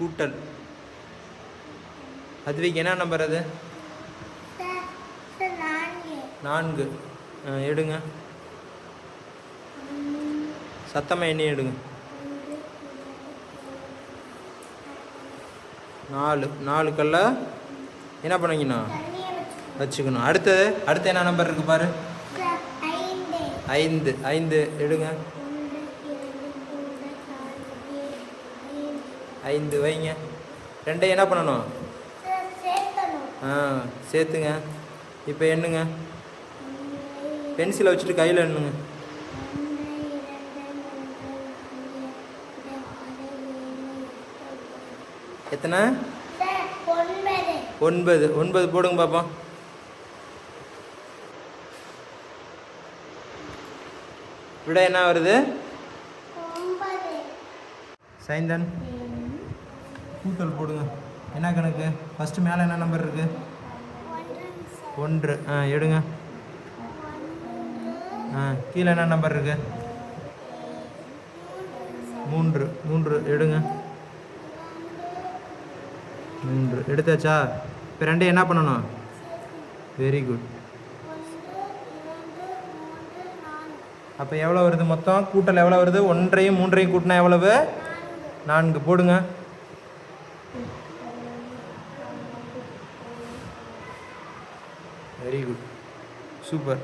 கூட்டல். அதுவிக்கு என்ன நம்பர் அது? நான்கு. ஆ, எடுங்க. சத்தமாக எண்ணி எடுங்க. நாலு. நாலு கல்ல என்ன பண்ணுவீங்கண்ணா வச்சுக்கணும். அடுத்தது அடுத்து என்ன நம்பர் இருக்கு பாரு? ஐந்து. ஐந்து. ஐந்து. எடுங்க ஒன்று இரண்டு மூன்று நான்கு ஐந்து வைங்க. ரெண்டையும் என்ன பண்ணணும்? ஆ சேர்த்துங்க. இப்போ எண்ணுங்க. பென்சிலை வச்சுட்டு கையில் எண்ணுங்க. எத்தனை? ஒன்பது. ஒன்பது போடுங்க பாப்போம். விட என்ன வருது? சைந்தன். கூட்டல் போடுங்க. என்ன கணக்கு? ஃபஸ்ட்டு மேலே என்ன நம்பர் இருக்குது ஒன்று. ஆ எடுங்க. ஆ கீழே என்ன நம்பர் இருக்குது மூன்று. மூன்று. எடுங்க. மூன்று. எடுத்தாச்சா? இப்போ ரெண்டையும் என்ன பண்ணணும்? வெரி குட் அப்போ எவ்வளோ வருது மொத்தம்? கூட்டல் எவ்வளோ வருது? ஒன்றையும் மூன்றையும் கூட்டினா எவ்வளவு? நான்கு. போடுங்க. Very good super